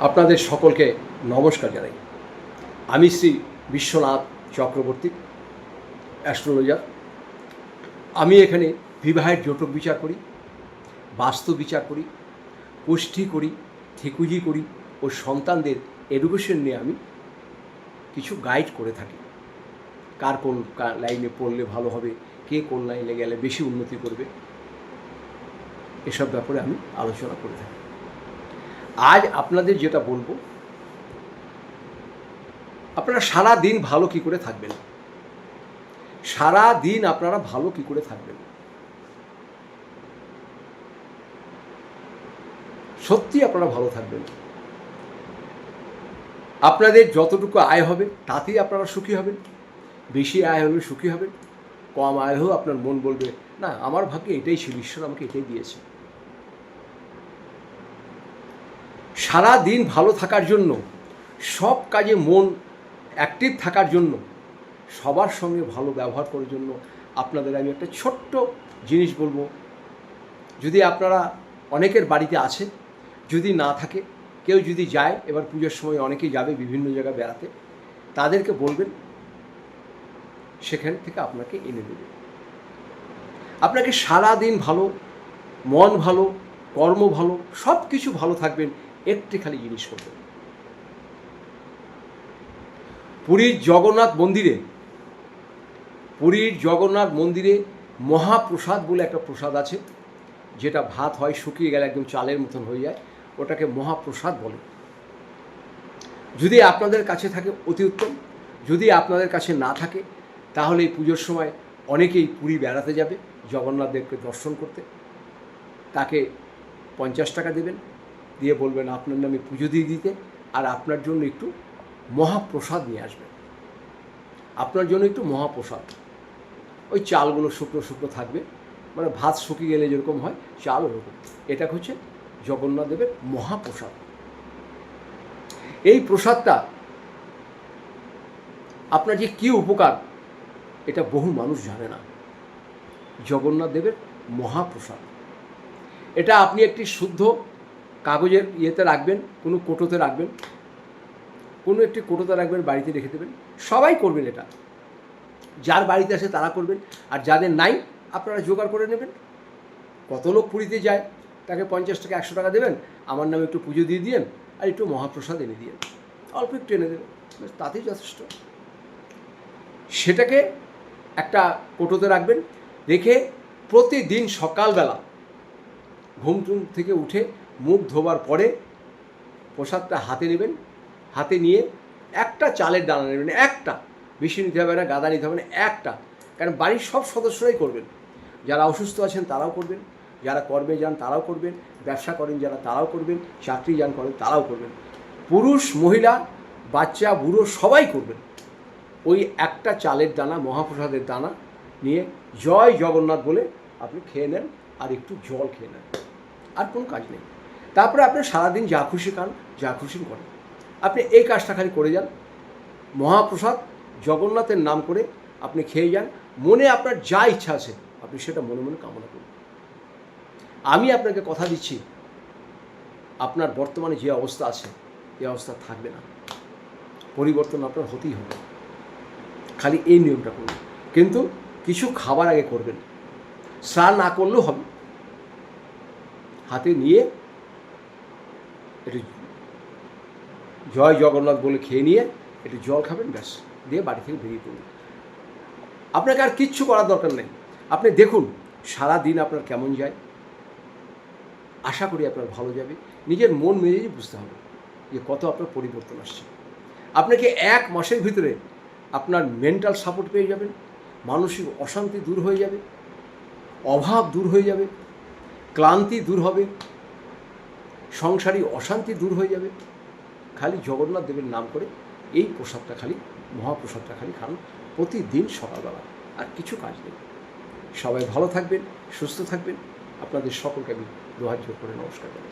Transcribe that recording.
আপনাদের সকলকে নমস্কার জানাই। আমি শ্রী বিশ্বনাথ চক্রবর্তী, অ্যাস্ট্রোলজার। আমি এখানে বিবাহের জটক বিচার করি, বাস্তু বিচার করি পুষ্টি করি, থিকুজি করি ও সন্তানদের এডুকেশন নিয়ে আমি কিছু গাইড করে থাকি। কার কোন লাইনে পড়লে ভালো হবে, কে কোন লাইনে গেলে বেশি উন্নতি করবে, এসব ব্যাপারে আমি আলোচনা করে থাকি। আজ আপনাদের যেটা বলব, আপনারা সারা দিন ভালো কি করে থাকবেন? সারা দিন আপনারা ভালো কি করে থাকবেন? সত্যি আপনারা ভালো থাকবেন। আপনাদের যতটুকু আয় হবে, তাতেই আপনারা সুখী হবেন। বেশি আয় হলে সুখী হবেন। কম আয় হলেও আপনার মন বলবে, না, আমার ভাগ্যে এটাই ছিল, ঈশ্বর আমাকে এটাই দিয়েছে। সারা দিন ভালো থাকার জন্য, সব কাজে মন অ্যাক্টিভ থাকার জন্য, সবার সঙ্গে ভালো ব্যবহার করার জন্য আপনাদের আমি একটা ছোট্ট জিনিস বলব। যদি আপনারা অনেকের বাড়িতে আছে যদি না থাকে, কেউ যদি যায়, এবার পুজোর সময় অনেকেই যাবে বিভিন্ন জায়গায় বেড়াতে, তাদেরকে বলবেন, সেখান থেকে আপনাকে এনে দেবে। আপনাকে সারা দিন ভালো, মন ভালো, কর্ম ভালো সব কিছু ভালো থাকবেন। একটি খালি জিনিস করবেন পুরীর জগন্নাথ মন্দিরে, পুরীর জগন্নাথ মন্দিরে মহাপ্রসাদ বলে একটা প্রসাদ আছে, যেটা ভাত হয় শুকিয়ে গেলে একদম চালের মতন হয়ে যায়, ওটাকে মহাপ্রসাদ বলে। যদি আপনাদের কাছে থাকে অতি উত্তম, যদি আপনাদের কাছে না থাকে, তাহলে এই পুজোর সময় অনেকেই পুরী বেড়াতে যাবে জগন্নাথ দেবকে দর্শন করতে। তাকে পঞ্চাশ টাকা দেবেন দিয়ে বলবেন আপনার নামে পুজো দিয়ে দিতে আর আপনার জন্য একটু মহাপ্রসাদ নিয়ে আসবেন। আপনার জন্য একটু মহাপ্রসাদ। ওই চালগুলো শুকনো শুকনো থাকবে। মানে ভাত শুকিয়ে গেলে যেরকম হয়, চাল ওরকম। এটা হচ্ছে জগন্নাথ দেবের মহাপ্রসাদ। এই প্রসাদটা আপনার যে কী উপকার, এটা বহু মানুষ জানে না। জগন্নাথ দেবের মহাপ্রসাদ। এটা আপনি একটি শুদ্ধ কাগজের ইয়েতে রাখবেন, কোনো কোটোতে রাখবেন, কোনো একটি কোটোতে রাখবেন, বাড়িতে রেখে দেবেন। সবাই করবেন এটা। যার বাড়িতে আসে তারা করবেন। আর যাদের নাই, আপনারা জোগাড় করে নেবেন। কত লোক পুরীতে যায়, তাকে পঞ্চাশ টাকা, একশো টাকা দেবেন, আমার নামে একটু পুজো দিয়ে দিয়েন, আর একটু মহাপ্রসাদ এনে দিয়েন। অল্প একটু এনে দেবেন। তাতেই যথেষ্ট। সেটাকে একটা কোটোতে রাখবেন। রেখে প্রতিদিন সকালবেলা ঘুম টুম থেকে উঠে মুখ ধোবার পরে প্রসাদটা হাতে নেবেন, হাতে নিয়ে একটা চালের দানা নেবেন, একটা। বেশি নিতে হবে না, গাদা নিতে হবে না, একটা। কারণ বাড়ির সব সদস্যরাই করবেন। যারা অসুস্থ আছেন তারাও করবেন, যারা কর্মে যান তারাও করবেন, ব্যবসা করেন যারা তারাও করবেন, চাকরি যান করেন তারাও করবেন। পুরুষ, মহিলা, বাচ্চা, বুড়ো সবাই করবেন। ওই একটা চালের দানা, মহাপ্রসাদের দানা নিয়ে জয় জগন্নাথ বলে আপনি খেয়ে নেন আর একটু জল খেয়ে নেন। আর কোনো কাজ নেই। তারপরে আপনি সারাদিন যা খুশি খান, যা খুশি করেন। আপনি এই কাজটা খালি করে যান। মহাপ্রসাদ জগন্নাথের নাম করে আপনি খেয়ে যান। মনে আপনার যা ইচ্ছা আছে, আপনি সেটা মনে মনে কামনা করুন। আমি আপনাকে কথা দিচ্ছি, আপনার বর্তমানে যে অবস্থা আছে এই অবস্থা থাকবে না। পরিবর্তন আপনার হতেই হবে। খালি এই নিয়মটা করুন। কিন্তু কিছু খাবার আগে করবেন। স্নান না করলেও হবে। হাতে নিয়ে একটু জয় জগন্নাথ বলে খেয়ে নিয়ে একটু জল খাবেন, ব্যাস, দিয়ে বাড়ি থেকে বেরিয়ে পড়ুন। আপনাকে আর কিচ্ছু করার দরকার নেই। আপনি দেখুন সারা দিন আপনার কেমন যায়। আশা করি আপনার ভালো যাবে। নিজের মন মেজাজই বুঝতে হবে যে কত আপনার পরিবর্তন আসছে। আপনাকে এক মাসের ভিতরে আপনার মেন্টাল সাপোর্ট পেয়ে যাবেন। মানসিক অশান্তি দূর হয়ে যাবে। অভাব দূর হয়ে যাবে। ক্লান্তি দূর হবে, সংসারী অশান্তি দূর হয়ে যাবে। খালি জগন্নাথ দেবের নাম করে এই প্রসাদটা খালি, মহাপ্রসাদটা খালি খান প্রতিদিন সকালবেলা, আর কিছু কাজ নেই। সবাই ভালো থাকবেন, সুস্থ থাকবেন। আপনাদের সকলকে আমি দোহার করে নমস্কার করি